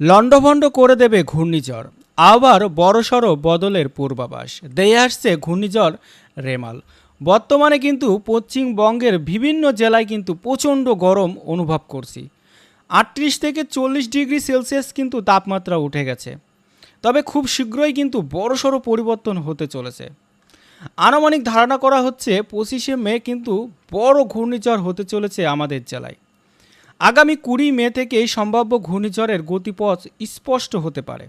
লণ্ডভণ্ড করে দেবে ঘূর্ণিঝড়। আবার বড়সড় বদলের পূর্বাভাস। দেয়ে আসছে ঘূর্ণিঝড় রেমাল। বর্তমানে কিন্তু পশ্চিমবঙ্গের বিভিন্ন জেলায় কিন্তু প্রচণ্ড গরম অনুভব করছি। আটত্রিশ থেকে চল্লিশ ডিগ্রি সেলসিয়াস কিন্তু তাপমাত্রা উঠে গেছে। তবে খুব শীঘ্রই কিন্তু বড়সড় পরিবর্তন হতে চলেছে। আনুমানিক ধারণা করা হচ্ছে পঁচিশে মে কিন্তু বড় ঘূর্ণিঝড় হতে চলেছে আমাদের জেলায়। আগামী কুড়ি মে থেকে এই সম্ভাব্য ঘূর্ণিঝড়ের গতিপথ স্পষ্ট হতে পারে।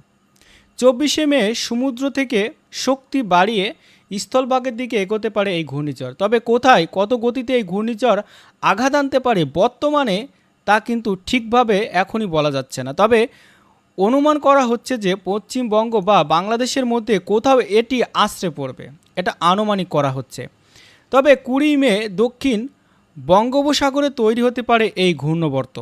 চব্বিশে মে সমুদ্র থেকে শক্তি বাড়িয়ে স্থলভাগের দিকে এগোতে পারে এই ঘূর্ণিঝড়। তবে কোথায় কত গতিতে এই ঘূর্ণিঝড় আঘাত আনতে পারে বর্তমানে তা কিন্তু ঠিকভাবে এখনই বলা যাচ্ছে না। তবে অনুমান করা হচ্ছে যে পশ্চিমবঙ্গ বা বাংলাদেশের মধ্যে কোথাও এটি আশ্রে পড়বে। এটা আনুমানিক করা হচ্ছে। তবে কুড়ি মে দক্ষিণ বঙ্গোপসাগরে তৈরি হতে পারে এই ঘূর্ণবর্ত।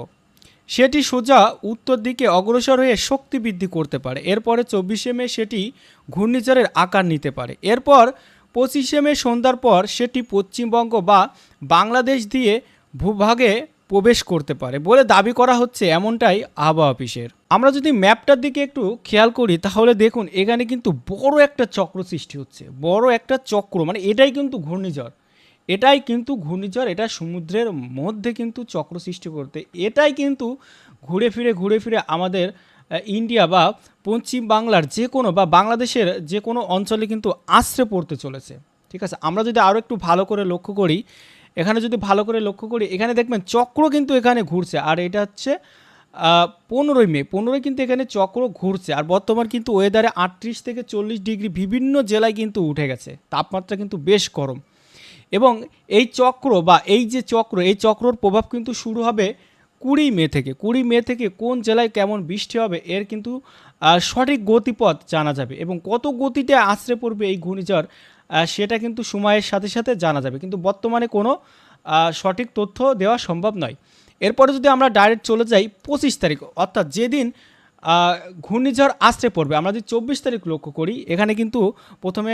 সেটি সোজা উত্তর দিকে অগ্রসর হয়ে শক্তি বৃদ্ধি করতে পারে। এরপরে চব্বিশে মে সেটি ঘূর্ণিঝড়ের আকার নিতে পারে। এরপর পঁচিশে মে সন্ধ্যার পর সেটি পশ্চিমবঙ্গ বা বাংলাদেশ দিয়ে ভূভাগে প্রবেশ করতে পারে বলে দাবি করা হচ্ছে এমনটাই আবহাওয়া অফিসের। আমরা যদি ম্যাপটার দিকে একটু খেয়াল করি, তাহলে দেখুন এখানে কিন্তু বড় একটা চক্র সৃষ্টি হচ্ছে। বড় একটা চক্র মানে এটাই কিন্তু ঘূর্ণিঝড়। এটাই কিন্তু ঘূর্ণিঝড়, এটা সমুদ্রের মধ্যে কিন্তু চক্র সৃষ্টি করতে। এটাই কিন্তু ঘুরে ফিরে ঘুরে ফিরে আমাদের ইন্ডিয়া বা পশ্চিম বাংলার যে কোনো বা বাংলাদেশের যে কোনো অঞ্চলে কিন্তু আশ্রে পড়তে চলেছে। ঠিক আছে? আমরা যদি আরও একটু ভালো করে লক্ষ্য করি, এখানে যদি ভালো করে লক্ষ্য করি, এখানে দেখবেন চক্র কিন্তু এখানে ঘুরছে। আর এটা হচ্ছে পনেরোই মে, পনেরোই কিন্তু এখানে চক্র ঘুরছে। আর বর্তমান কিন্তু ওয়েদারে আটত্রিশ থেকে চল্লিশ ডিগ্রি বিভিন্ন জেলায় কিন্তু উঠে গেছে। তাপমাত্রা কিন্তু বেশ গরম। এবং এই চক্র বা এই যে চক্র, এই চক্রর প্রভাব কিন্তু শুরু হবে কুড়ি মে থেকে। কুড়ি মে থেকে কোন জেলায় কেমন বৃষ্টি হবে এর কিন্তু সঠিক গতিপথ জানা যাবে এবং কত গতিতে আশ্রে পড়বে এই ঘূর্ণিঝড় সেটা কিন্তু সময়ের সাথে সাথে জানা যাবে। কিন্তু বর্তমানে কোনো সঠিক তথ্য দেওয়া সম্ভব নয়। এরপরে যদি আমরা ডাইরেক্ট চলে যাই পঁচিশ তারিখ, অর্থাৎ যেদিন ঘূর্ণিঝড় আসতে পড়বে। আমরা যদি চব্বিশ তারিখ লক্ষ্য করি, এখানে কিন্তু প্রথমে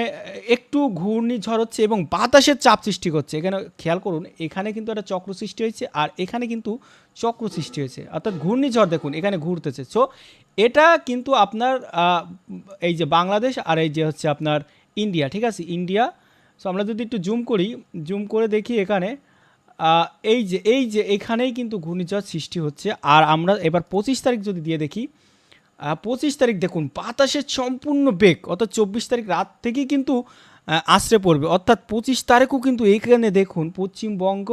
একটু ঘূর্ণিঝড় হচ্ছে এবং বাতাসের চাপ সৃষ্টি করছে। এখানে খেয়াল করুন, এখানে কিন্তু একটা চক্র সৃষ্টি হয়েছে আর এখানে কিন্তু চক্র সৃষ্টি হয়েছে। অর্থাৎ ঘূর্ণিঝড় দেখুন, এখানে ঘুরতেছে। সো এটা কিন্তু আপনার এই যে বাংলাদেশ আর এই যে হচ্ছে আপনার ইন্ডিয়া, ঠিক আছে? ইন্ডিয়া সো আমরা যদি একটু জুম করি জুম করে দেখি এখানে এই যে এই যে এখানেই কিন্তু ঘূর্ণিঝড় সৃষ্টি হচ্ছে। আর আমরা এবার পঁচিশ তারিখ যদি দিয়ে দেখি পঁচিশ তারিখ দেখুন বাতাসের সম্পূর্ণ বেগ অর্থাৎ চব্বিশ তারিখ রাত থেকেই কিন্তু আশ্রে পড়বে। অর্থাৎ পঁচিশ তারিখও কিন্তু এইখানে দেখুন পশ্চিমবঙ্গ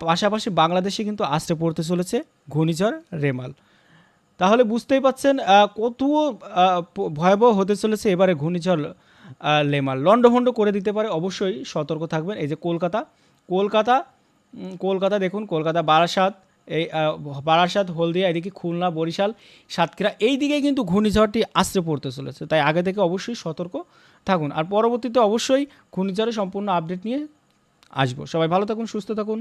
পাশাপাশি বাংলাদেশে কিন্তু আশ্রে পড়তে চলেছে ঘূর্ণিঝড় রেমাল। তাহলে বুঝতেই পাচ্ছেন আহ, কত ভয়াবহ হতে চলেছে এবারে ঘূর্ণিঝড় লেমাল। লন্ডভন্ড করে দিতে পারে অবশ্যই সতর্ক থাকবেন। এই যে কলকাতা কলকাতা কলকাতা দেখুন কলকাতা বারাসাত এই বারাসাত, হলদিয়া, এদিকে খুলনা, বরিশাল, সাতক্ষীরা, এই দিকে কিন্তু ঘূর্ণিঝড়টি আশ্রে পড়তে চলেছে। তাই আগে থেকে অবশ্যই সতর্ক থাকুন। আর পরবর্তীতে অবশ্যই ঘূর্ণিঝড়ের সম্পূর্ণ আপডেট নিয়ে আসব। সবাই ভালো থাকুন, সুস্থ থাকুন।